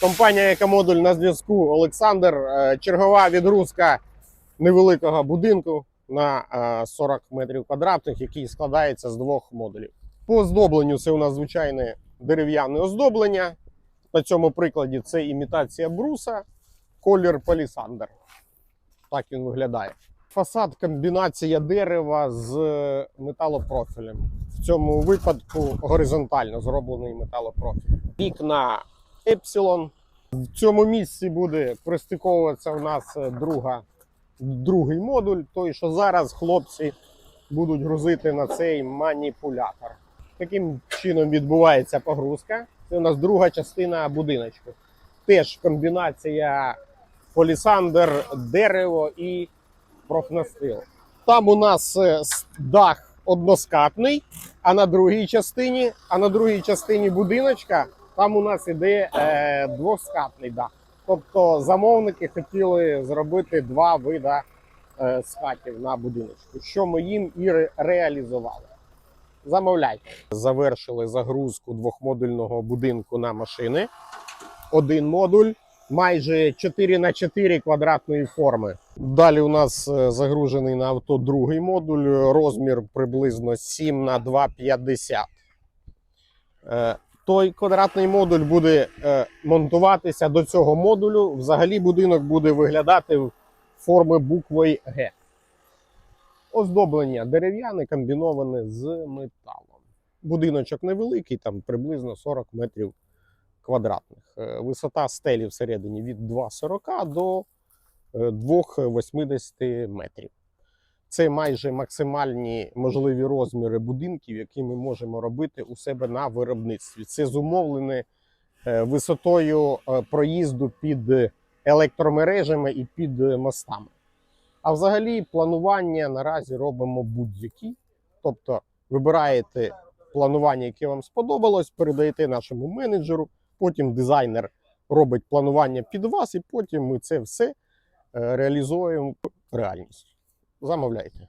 Компанія Екомодуль на зв'язку Олександр. Е, Чергова відгрузка невеликого будинку на е, 40 метрів квадратних, який складається з двох модулів. По оздобленню це у нас звичайне дерев'яне оздоблення. На цьому прикладі це імітація бруса, колір палісандр. Так він виглядає. Фасад комбінація дерева з металопрофілем. В цьому випадку горизонтально зроблений металопрофіль. Вікна Епсилон. В цьому місці буде пристиковуватися у нас е, друга, другий модуль, той, що зараз хлопці будуть грузити на цей маніпулятор. Таким чином відбувається погрузка. Це у нас друга частина будиночку. Теж комбінація полісандр, дерево і профнастил. Там у нас е, дах односкатний, а на другій частині, а на другій частині будиночка там у нас іде е, двоскатний дах. Тобто замовники хотіли зробити два вида е, скатів на будиночку, що ми їм і ре- реалізували. Замовляйте. Завершили загрузку двохмодульного будинку на машини. Один модуль майже 4 на 4 квадратної форми. Далі у нас е, загружений на авто другий модуль, розмір приблизно 7 на 2,50. Е, Той квадратний модуль буде е, монтуватися до цього модулю. Взагалі будинок буде виглядати в форми букви Г. Оздоблення дерев'яне комбіноване з металом. Будиночок невеликий, там приблизно 40 метрів квадратних. Е, Висота стелі всередині від 2,40 до е, 2,80 метрів. Це майже максимальні можливі розміри будинків, які ми можемо робити у себе на виробництві. Це зумовлене е, висотою е, проїзду під електромережами і під е, мостами. А взагалі планування наразі робимо будь-які. Тобто вибираєте планування, яке вам сподобалось, передаєте нашому менеджеру, потім дизайнер робить планування під вас, і потім ми це все е, реалізуємо в реальність. Замовляйте.